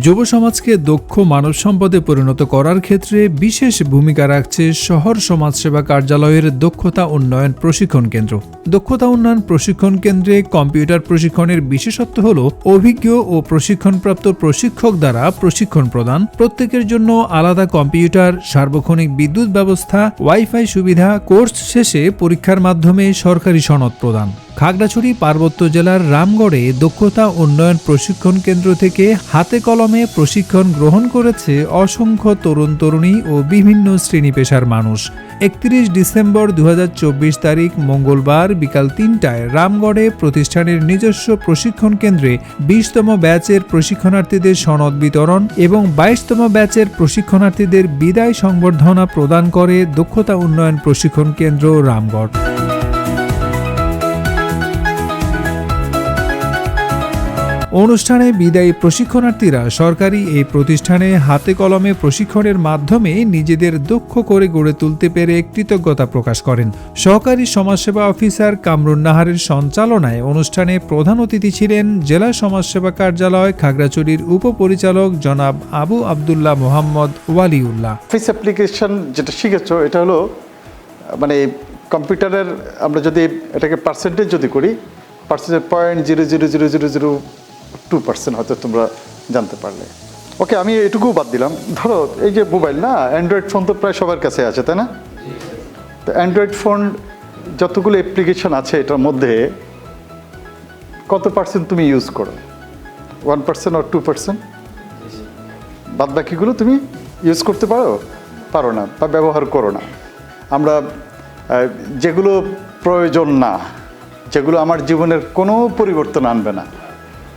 যুব সমাজকে দক্ষ মানব সম্পদে পরিণত করার ক্ষেত্রে বিশেষ ভূমিকা রাখছে শহর সমাজসেবা কার্যালয়ের দক্ষতা উন্নয়ন প্রশিক্ষণ কেন্দ্র। দক্ষতা উন্নয়ন প্রশিক্ষণ কেন্দ্রে কম্পিউটার প্রশিক্ষণের বিশেষত্ব হল অভিজ্ঞ ও প্রশিক্ষণপ্রাপ্ত প্রশিক্ষক দ্বারা প্রশিক্ষণ প্রদান, প্রত্যেকের জন্য আলাদা কম্পিউটার, সার্বক্ষণিক বিদ্যুৎ ব্যবস্থা, ওয়াইফাই সুবিধা, কোর্স শেষে পরীক্ষার মাধ্যমে সরকারি সনদ প্রদান। খাগড়াছড়ি, পার্বত্য জেলার রামগড়ে দক্ষতা উন্নয়ন প্রশিক্ষণ কেন্দ্র থেকে হাতে কলমে প্রশিক্ষণ গ্রহণ করেছে অসংখ্য তরুণ তরুণী ও বিভিন্ন শ্রেণি পেশার মানুষ। একত্রিশ ডিসেম্বর দু হাজার চব্বিশ তারিখ মঙ্গলবার বিকাল তিনটায় রামগড়ে প্রতিষ্ঠানের নিজস্ব প্রশিক্ষণ কেন্দ্রে বিশতম ব্যাচের প্রশিক্ষণার্থীদের সনদ বিতরণ এবং বাইশতম ব্যাচের প্রশিক্ষণার্থীদের বিদায় সংবর্ধনা প্রদান করে দক্ষতা উন্নয়ন প্রশিক্ষণ কেন্দ্র রামগড়। অনুষ্ঠানে বিদায়ী প্রশিক্ষণার্থীরা সরকারি এই প্রতিষ্ঠানে হাতে কলমে প্রশিক্ষণের মাধ্যমে নিজেদের দক্ষ করে গড়ে তুলতে পেরে কৃতজ্ঞতা প্রকাশ করেন। সহকারী সমাজসেবা অফিসার কামরুন নাহারের সঞ্চালনায় অনুষ্ঠানে প্রধান অতিথি ছিলেন জেলা সমাজসেবা কার্যালয় খাগড়াছড়ির উপপরিচালক জনাব আবু আবদুল্লাহ মোহাম্মদ ওয়ালিউল্লাহ। অফিস অ্যাপ্লিকেশন যেটা শিখেছ, এটা হলো মানে কম্পিউটারের আমরা যদি এটাকে পার্সেন্টেজ যদি করি percentage point zero zero zero zero zero two percent হয়তো তোমরা জানতে পারলে। ওকে আমি এটুকু বাদ দিলাম। ধরো, এই যে মোবাইল না অ্যান্ড্রয়েড ফোন তো প্রায় সবার কাছে আছে, তাই না? তো অ্যান্ড্রয়েড ফোন যতগুলো অ্যাপ্লিকেশন আছে এটার মধ্যে কত পার্সেন্ট তুমি ইউজ করো? ওয়ান পার্সেন্ট আর টু পার্সেন্ট বাদ বাকিগুলো তুমি ইউজ করতে পারো? পারো না, বা ব্যবহার করো না। আমরা যেগুলো প্রয়োজন না, যেগুলো আমার জীবনের কোনো পরিবর্তন আনবে না।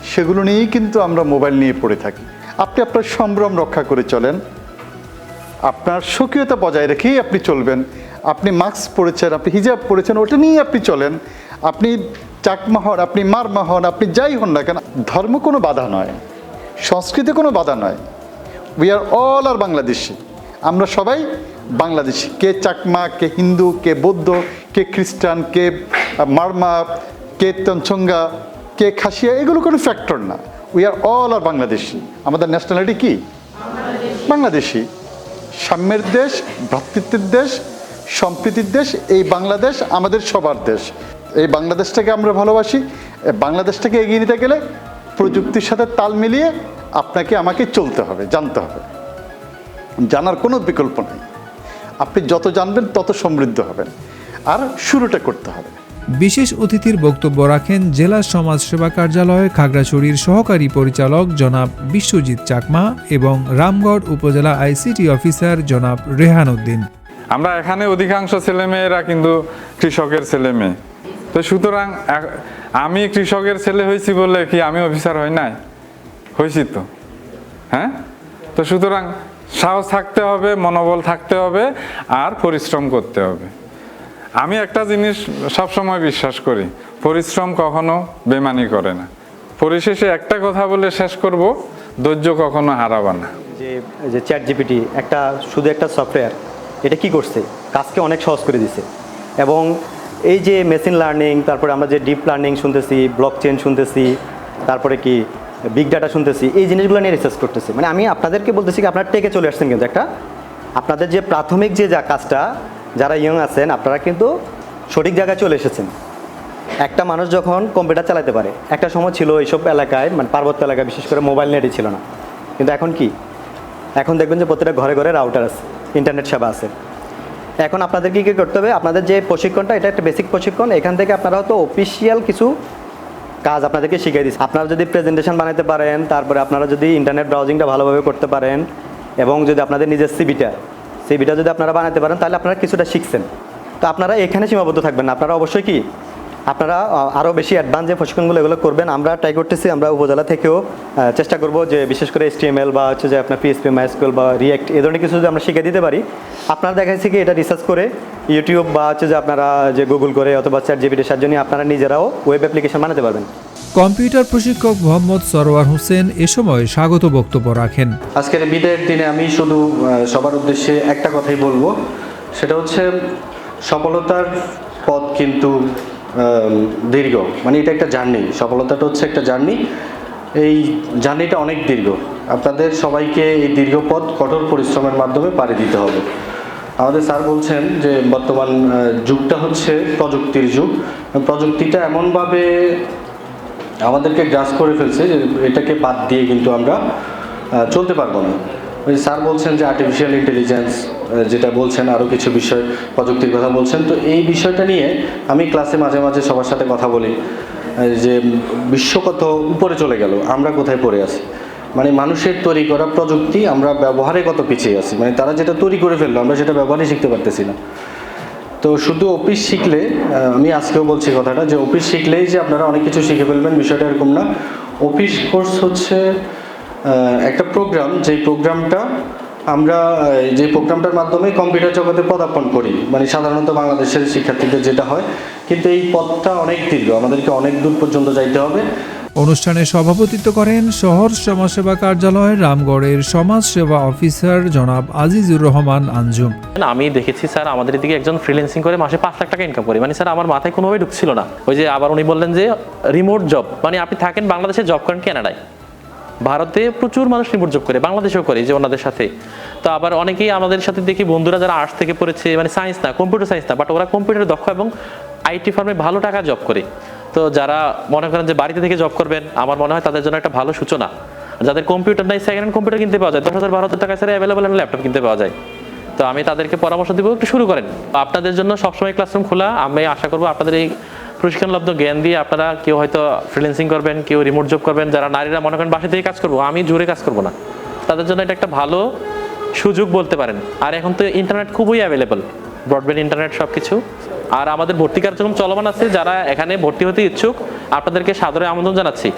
সেগুলো নিয়েই কিন্তু আমরা মোবাইল নিয়ে পড়ে থাকি। আপনি আপনার সম্ভ্রম রক্ষা করে চলেন। আপনার স্বকীয়তা বজায় রেখেই আপনি চলবেন। আপনি মাস্ক পরেছেন, আপনি হিজাব পরেছেন, ওটা নিয়েই আপনি চলেন। আপনি চাকমা হন, আপনি মারমা হন, আপনি যাই হন না কেন, ধর্ম কোনো বাধা নয়। সংস্কৃতি কোনো বাধা নয়। We are all are Bangladeshi. আমরা সবাই বাংলাদেশি। কে চাকমা, কে হিন্দু, কে বৌদ্ধ, কে খ্রিস্টান, কে মারমা, কে তঞ্চঙ্গা কে খাসিয়া, এগুলো কোনো ফ্যাক্টর না। We are all are Bangladeshi. আমাদের ন্যাশনালিটি কি? বাংলাদেশি। সাম্যের দেশ, ভ্রাতৃত্বের দেশ, সম্প্রীতির দেশ, এই বাংলাদেশ আমাদের সবার দেশ। এই বাংলাদেশটাকে আমরা ভালোবাসি বাংলাদেশটাকে এগিয়ে নিতে গেলে প্রযুক্তির সাথে তাল মিলিয়ে আপনাকে, আমাকে চলতে হবে, জানতে হবে। জানার কোনো বিকল্প নেই। আপনি যত জানবেন, তত সমৃদ্ধ হবেন। আর শুরুটা করতে হবে। বিশেষ অতিথির বক্তব্য রাখেন জেলা সমাজসেবা কার্যালয়, খাগড়াছড়ির সহকারী পরিচালক জনাব বিশ্বজিৎ চাকমা এবং রামগড় উপজেলা আইসিটি অফিসার জনাব রেহান উদ্দিন। আমরা এখানে অধিকাংশ ছেলেমেয়েরা কিন্তু কৃষকের ছেলেমেয়ে তো সুতরাং আমি কৃষকের ছেলে হয়েছি বলে কি আমি অফিসার হই নাই? হয়েছি তো। হ্যাঁ? তো সুতরাং সাহস থাকতে হবে, মনোবল থাকতে হবে, আর পরিশ্রম করতে হবে। আমি একটা জিনিস সবসময় বিশ্বাস করি, পরিশ্রম কখনো বেমানি করে না। পরিশেষে একটা কথা বলে শেষ করব, ধৈর্য কখনো হারাবা না। যে যে চ্যাট জিপিটি একটা, শুধু একটা সফটওয়্যার এটা কি করছে? কাজকে অনেক সহজ করে দিছে। এবং এই যে মেশিন লার্নিং তারপরে আমরা যে ডিপ লার্নিং শুনতেছি ব্লক চেন শুনতেছি, তারপরে কি বিগ ডাটা শুনতেছি, এই জিনিসগুলো নিয়ে রিসার্চ করতেছি। মানে আমি আপনাদেরকে বলতেছি কি, আপনারা টেকে চলে আসছেন কিন্তু একটা, আপনাদের যে প্রাথমিক যে যা কাজটা যারা ইয়ং আছেন, আপনারা কিন্তু সঠিক জায়গায় চলে এসেছেন। একটা মানুষ যখন কম্পিউটার চালাতে পারে, একটা সময় ছিল এইসব এলাকায় মানে পার্বত্য এলাকায়, বিশেষ করে মোবাইল নেটই ছিল না। কিন্তু এখন কি? এখন দেখবেন যে প্রত্যেকটা ঘরে ঘরে রাউটার আছে ইন্টারনেট সেবা আছে। এখন আপনাদের কি কী করতে হবে? আপনাদের যে প্রশিক্ষণটা, এটা একটা বেসিক প্রশিক্ষণ। এখান থেকে আপনারা হয়তো অফিসিয়াল কিছু কাজ আপনাদেরকে শিখিয়ে দিচ্ছে। আপনারা যদি প্রেজেন্টেশন বানাতে পারেন, তারপরে আপনারা যদি ইন্টারনেট ব্রাউজিংটা ভালোভাবে করতে পারেন, এবং যদি আপনাদের নিজের সিবিটা সিবিটা যদি আপনারা বানাতে পারেন, তাহলে আপনারা কিছুটা শিখছেন। তো আপনারা এখানে সীমাবদ্ধ থাকবেন না। আপনারা অবশ্যই কি আপনারা আরও বেশি অ্যাডভান্স যে প্রশিক্ষণগুলো এগুলো করবেন আমরা ট্রাই করতেছি আমরা উপজেলা থেকেও চেষ্টা করব যে বিশেষ করে এসটিএমএল বা হচ্ছে যে আপনার পিএসপি মাইস্কুল বা রিয়েক্ট এই ধরনের কিছু যদি আমরা শিখে দিতে পারি আপনারা দেখা যাচ্ছে কি এটা রিসার্চ করে ইউটিউব বা হচ্ছে যে আপনারা যে গুগল করে অথবা চ্যাট জিবিটির সাহায্যে নিয়ে আপনারা নিজেরাও ওয়েব অ্যাপ্লিকেশন বানাতে পারবেন। কম্পিউটার প্রশিক্ষক মোহাম্মদ সরওয়ার হোসেন এ সময় স্বাগত বক্তব্য রাখেন। আজকের বিদায়ের দিনে আমি শুধু সবার উদ্দেশ্যে একটা কথাই বলব সেটা হচ্ছে সফলতার পথ কিন্তু দীর্ঘ। মানে এটা একটা জার্নি। সফলতাটা হচ্ছে একটা জার্নি। এই জার্নিটা অনেক দীর্ঘ। আপনাদের সবাইকে এই দীর্ঘ পথ কঠোর পরিশ্রমের মাধ্যমে পাড়ি দিতে হবে। আমাদের স্যার বলছেন যে বর্তমান যুগটা হচ্ছে প্রযুক্তির যুগ। প্রযুক্তিটা এমনভাবে আমাদেরকে গ্রাস করে ফেলছে যে এটাকে বাদ দিয়ে কিন্তু আমরা চলতে পারব না। ওই স্যার বলছেন যে আর্টিফিশিয়াল ইন্টেলিজেন্স যেটা বলছেন আরও কিছু বিষয়, প্রযুক্তির কথা বলছেন। তো এই বিষয়টা নিয়ে আমি ক্লাসে মাঝে মাঝে সবার সাথে কথা বলি। যে বিশ্ব কত উপরে চলে গেল, আমরা কোথায় পড়ে আছি? মানে মানুষের তৈরি করা প্রযুক্তি, আমরা ব্যবহারে কত পিছিয়ে আছি? মানে তারা যেটা তৈরি করে ফেলল, আমরা সেটা ব্যবহারই শিখতে পারতেছি না। তো শুধু অফিস শিখলে আমি আজকেও বলছি কথাটা, যে অফিস শিখলেই যে আপনারা অনেক কিছু শিখে ফেলবেন, বিষয়টা এরকম না। অফিস কোর্স হচ্ছে একটা প্রোগ্রাম যেই প্রোগ্রামটা আমরা যে প্রোগ্রামটার মাধ্যমে কম্পিউটার জগতে পদার্পণ করি মানে সাধারণত বাংলাদেশের শিক্ষার্থীদের যেটা হয় কিন্তু এই পথটা অনেক দীর্ঘ আমাদেরকে অনেক দূর পর্যন্ত যাইতে হবে। অনুষ্ঠানে সভাপতিত্ব করেন শহর সমাজসেবা কার্যালয় রামগড়ের সমাজসেবা অফিসার জনাব আজিজুর রহমান আঞ্জুম। আমি দেখেছি স্যার আমাদের দিকে একজন ফ্রিল্যান্সিং করে মাসে পাঁচ লাখ টাকা ইনকাম করে। মানে স্যার আমার মাথায় কোনোভাবে ঢুকছিল না। ওই যে আবার উনি বললেন যে রিমোট জব মানে আপনি থাকেন বাংলাদেশে জব করেন কানাডায়। ভারতে প্রচুর মানুষ রিমোট জব করে, বাংলাদেশেও করে যে ওনাদের সাথে। তো আবার অনেকেই আমাদের সাথে দেখি, বন্ধুরা যারা আর্টস থেকে পড়েছে মানে সায়েন্স না কম্পিউটার সায়েন্স না বাট ওরা কম্পিউটারে দক্ষ এবং আইটি ফার্মে ভালো টাকা জব করে। তো যারা মনে করেন যে বাড়িতে থেকে জব করবেন, আমার মনে হয় তাদের জন্য একটা ভালো সূচনা। যাদের কম্পিউটার নাই সেকেন্ড হ্যান্ড কম্পিউটার কিনতে পাওয়া যায়, দশ হাজার বারো টাকা ছাড়া অ্যাভেলেবল ল্যাপটপ কিনতে পাওয়া যায়। তো আমি তাদেরকে পরামর্শ দিব, একটু শুরু করেন। আপনাদের জন্য সবসময় ক্লাসরুম খোলা, আমি আশা করব আপনাদের এই প্রশিক্ষণলব্ধ জ্ঞান দিয়ে আপনারা কেউ হয়তো ফ্রিল্যান্সিং করবেন, কেউ রিমোট জব করবেন, যারা নারীরা মনে করেন বাসা থেকে কাজ করব, আমি জোরে কাজ করব না। তাদের জন্য এটা একটা ভালো সুযোগ বলতে পারেন। আর এখন তো ইন্টারনেট খুবই অ্যাভেলেবল ব্রডব্যান্ড ইন্টারনেট সব কিছু আর আমাদের ভর্তি কার্যক্রম চলমান আছে, যারা এখানে ভর্তি হতে ইচ্ছুক, আপনাদেরকে সাদরে আমন্ত্রণ জানাচ্ছি।